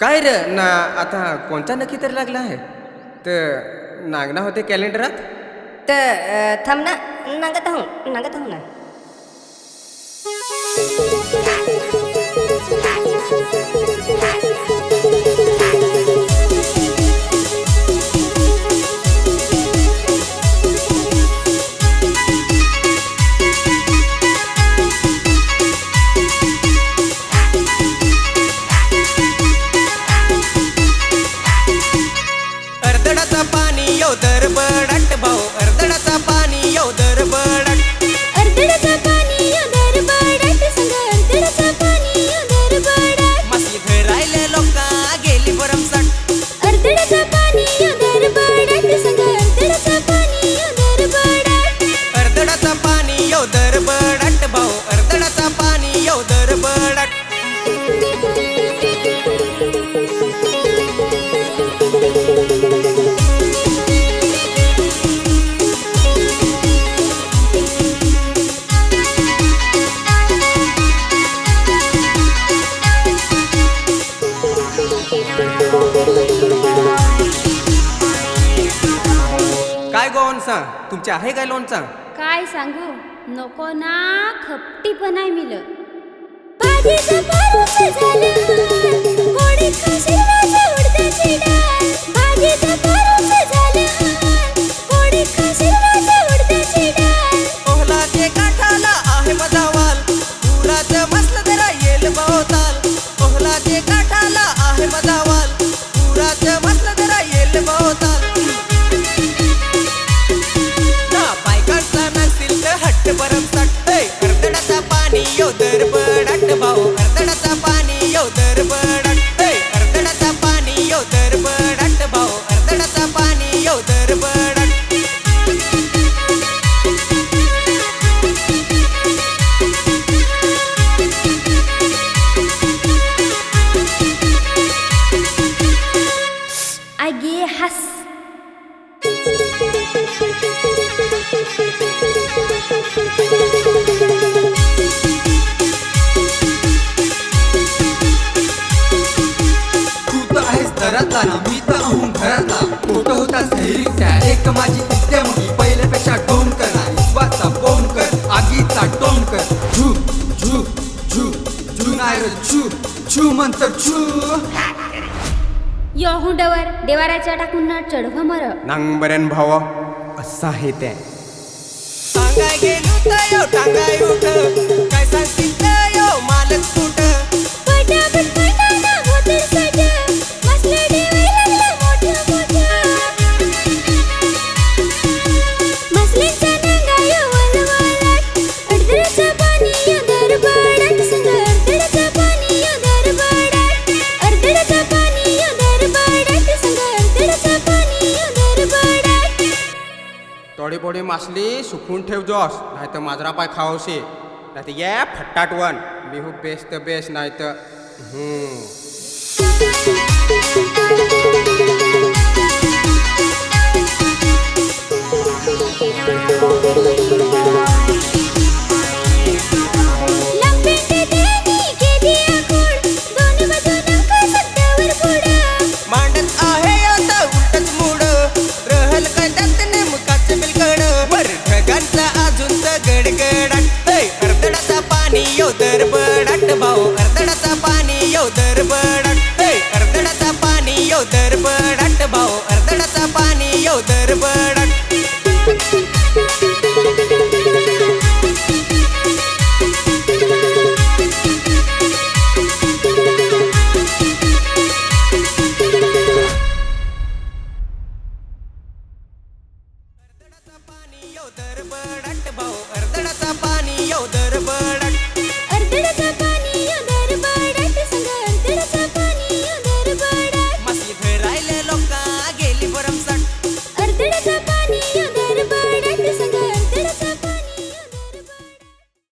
काय रे ना आता कोणता नक्की तरी लागला आहे? तर नागना होते कॅलेंडरात तर अ, थांब ना नांगत आहो नांगत आहो ना पाणी येऊ काय गो सांग तुमचे आहे काय लोणचा? काय सांगू? नको ना खपटी पण आहे मिल. कोणी खाशील आगे हस तू ना मी तर अहून घरातला फोटो होता सैरीच्या एक माझी विद्या मुली पहिल्यापेक्षा टोन कर ना विश्वाचा फोन कर आगीचा टोन कर झू झू झू झू नाही झू झू छू झू यो हुंडवर देवाराच्या टाकून ना चढव मर. नांगबऱ्यान भाव असं आहे ते. टांगाय गेलो टांगाय उठ थोडी बोडी मासली सुकून ठेव जोस नाही तर माजरा पाय खावशी नाही तर ये फट्टाटवण बिहू बेस्ट बेस्ट नाही तर पाणी येऊ तर बडाट भाऊ अर्धडाचा पाणी येऊ तर बडाट अर्धडाचा पाणी येऊ तर बडाट भाऊ अर्धडाचा पाणी येऊ तर बडाट पाणी येऊ तर बडाट भाऊ अर्धडाचा पाणी